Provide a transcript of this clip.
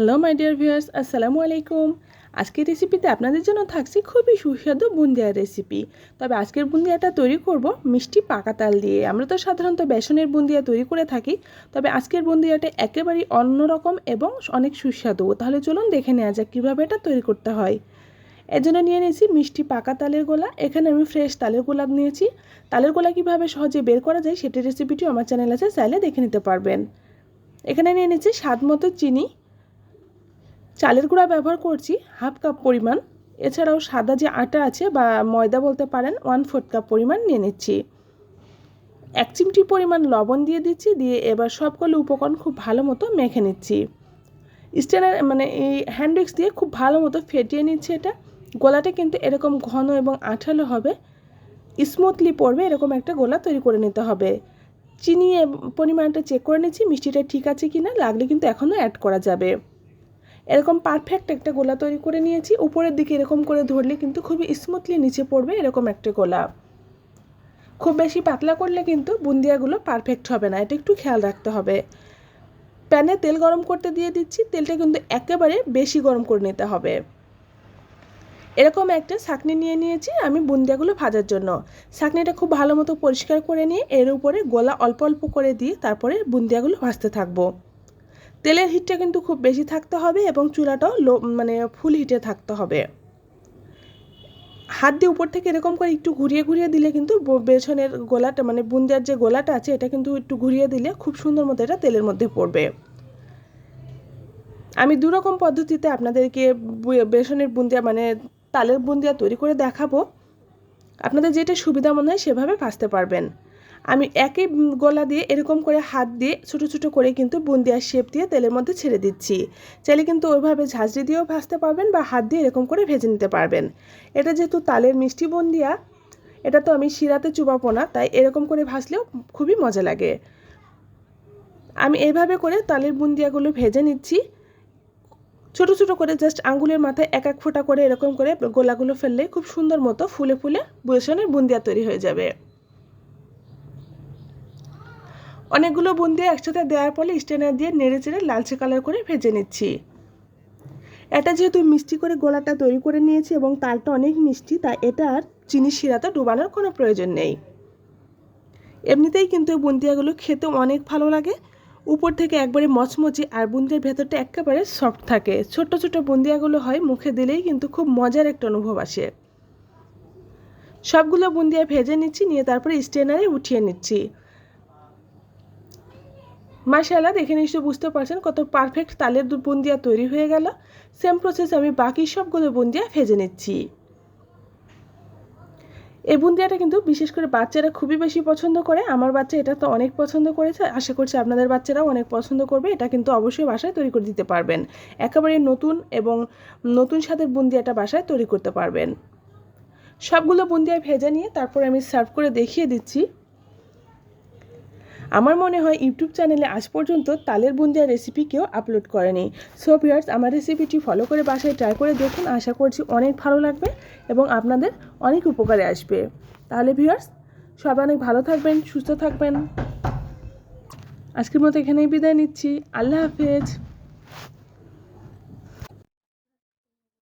Hello my dear viewers আসসালামু আলাইকুম। আজকের রেসিপিতে আপনাদের জন্য থাকছে খুবই সুস্বাদু বুন্দিয়ার রেসিপি তবে আজকের বুন্দিয়াটা তৈরি করব মিষ্টি পাকা তাল দিয়ে। আমরা তো সাধারণত বেসনের বুন্দিয়া তৈরি করে থাকি, তবে আজকের বুন্দিয়াটা একেবারেই অন্যরকম এবং অনেক সুস্বাদু। তাহলে চলুন দেখে নেওয়া যাক কীভাবে এটা তৈরি করতে হয়। এর জন্য নিয়ে নিয়েছি মিষ্টি পাকা তালের গোলা। এখানে আমি ফ্রেশ তালের গোলাপ নিয়েছি। তালের গোলা কীভাবে সহজে বের করা যায় সেটির রেসিপিটিও আমার চ্যানেল আছে, চাইলে দেখে নিতে পারবেন। এখানে নিয়ে নিয়েছি স্বাদ মতো চিনি চালের গুঁড়া ব্যবহার করছি, হাফ কাপ পরিমাণ। এছাড়াও সাদা যে আটা আছে বা ময়দা বলতে পারেন ওয়ান ফোর্থ কাপ পরিমাণ নিয়ে নিচ্ছি। এক চিমটি পরিমাণ লবণ দিয়ে দিচ্ছি, দিয়ে এবার সবগুলো উপকরণ খুব ভালো মতো মেখে নিচ্ছি। স্টেনার মানে এই হ্যান্ডউইক্স দিয়ে খুব ভালো মতো ফেটিয়ে নিচ্ছি এটা। গোলাটা কিন্তু এরকম ঘন এবং আঠালো হবে। স্মুথলি পড়বে এরকম একটা গোলা তৈরি করে নিতে হবে। চিনি পরিমাণটা চেক করে নিচ্ছি, মিষ্টিটা ঠিক আছে কি না লাগলে কিন্তু এখনও অ্যাড করা যাবে। এরকম পারফেক্ট একটা গোলা তৈরি করে নিয়েছি। উপরের দিকে এরকম করে ধরলে কিন্তু খুবই স্মুথলি নিচে পড়বে এরকম একটা গোলা। খুব বেশি পাতলা করলে কিন্তু বুন্দিয়াগুলো পারফেক্ট হবে না, এটা একটু খেয়াল রাখতে হবে। প্যানে তেল গরম করতে দিয়ে দিচ্ছি, তেলটা কিন্তু একেবারে বেশি গরম করে নিতে হবে। এরকম একটা ছাকনি নিয়ে নিয়েছি আমি বুন্দিয়াগুলো ভাজার জন্য। ছাকনিটা খুব ভালো মতো পরিষ্কার করে নিয়ে এর উপরে গোলা অল্প অল্প করে দিয়ে তারপরে বুন্দিয়াগুলো ভাজতে থাকব। তেলের হিটটা কিন্তু খুব বেশি থাকতে হবে এবং চুলাটাও লো মানে ফুল হিটে থাকতে হবে। হাত দিয়ে উপর থেকে এরকম করে একটু ঘুরিয়ে ঘুরিয়ে দিলে কিন্তু বেসনের গোলাটা মানে বুন্দিয়ার যে গোলাটা আছে, এটা কিন্তু একটু ঘুরিয়ে দিলে খুব সুন্দর মতো এটা তেলের মধ্যে পড়বে। আমি দুরকম পদ্ধতিতে আপনাদেরকে বেসনের বুন্দিয়া মানে তালের বুন্দিয়া তৈরি করে দেখাবো। আপনাদের যেটা সুবিধা মনে হয় সেভাবে ভাজতে পারবেন। আমি একই গলা দিয়ে এরকম করে হাত দিয়ে ছোটো ছোটো করে কিন্তু বুন্দিয়ার শেপ দিয়ে তেলের মধ্যে ছেড়ে দিচ্ছি। চাইলে কিন্তু ওইভাবে ঝাঁঝরি দিয়েও ভাজতে পারবেন বা হাত দিয়ে এরকম করে ভেজে নিতে পারবেন। এটা যেহেতু তালের মিষ্টি বুন্দিয়া, এটা তো আমি শিরাতে চুবাবো না, তাই এরকম করে ভাজলেও খুবই মজা লাগে। আমি এইভাবে করে তালের বুন্দিয়াগুলো ভেজে নিচ্ছি। ছোট ছোট করে জাস্ট আঙ্গুলের মাথায় এক এক ফোঁটা করে এরকম করে গোলাগুলো ফেললে খুব সুন্দর মতো ফুলে ফুলে বেসনের বুন্দিয়া তৈরি হয়ে যাবে। অনেকগুলো বুন্দি একসাথে দেওয়ার পরে স্টেনার দিয়ে নেড়ে চেড়ে লালচে কালার করে ভেজে নিচ্ছি। এটা যেহেতু মিষ্টি করে গোলাটা তৈরি করে নিয়েছি এবং তালটা অনেক মিষ্টি, তাই এটা আর চিনি শিরাতে ডুবানোর কোনো প্রয়োজন নেই। এমনিতেই কিন্তু বুন্দিয়াগুলো খেতে অনেক ভালো লাগে। উপর থেকে একবারে মচমচি আর বুন্দিয়ার ভেতরটা একেবারে সফট থাকে। ছোট ছোট বুন্দিয়াগুলো হয়, মুখে দিলেই কিন্তু খুব মজার একটা অনুভব আসে। সবগুলো বুন্দিয়া ভেজে নিচ্ছি, নিয়ে তারপরে স্টেনারে উঠিয়ে নিচ্ছি। মাশাল্লাহ দেখে নিশ্চয়ই বুঝতে পারছেন কত পারফেক্ট তালের বুন্দিয়া তৈরি হয়ে গেল। সেম প্রসেস আমি বাকি সবগুলো বুন্দিয়া ভেজে নিচ্ছি। এই বুন্দিয়াটা কিন্তু বিশেষ করে বাচ্চারা খুবই বেশি পছন্দ করে। আমার বাচ্চা এটা তো অনেক পছন্দ করেছে। আশা করছি আপনাদের বাচ্চারাও অনেক পছন্দ করবে। এটা কিন্তু অবশ্যই বাসায় তৈরি করে দিতে পারবেন। একেবারে নতুন এবং নতুন স্বাদের বুন্দিয়াটা বাসায় তৈরি করতে পারবেন। সবগুলো বুন্দিয়া ভেজে নিয়ে তারপর আমি সার্ভ করে দেখিয়ে দিচ্ছি। আমার মনে হয় ইউটিউব চ্যানেলে আজ পর্যন্ত তালের বুন্দিয়া রেসিপি কেউ আপলোড করেনি। সো ভিউয়ার্স আমার রেসিপিটি ফলো করে বাসায় ট্রাই করে দেখুন, আশা করছি অনেক ভালো লাগবে এবং আপনাদের অনেক উপকারে আসবে। তাহলে ভিউয়ার্স সবাই অনেক ভালো থাকবেন, সুস্থ থাকবেন। আজকের মতো এখানেই বিদায় নিচ্ছি। আল্লাহ হাফেজ।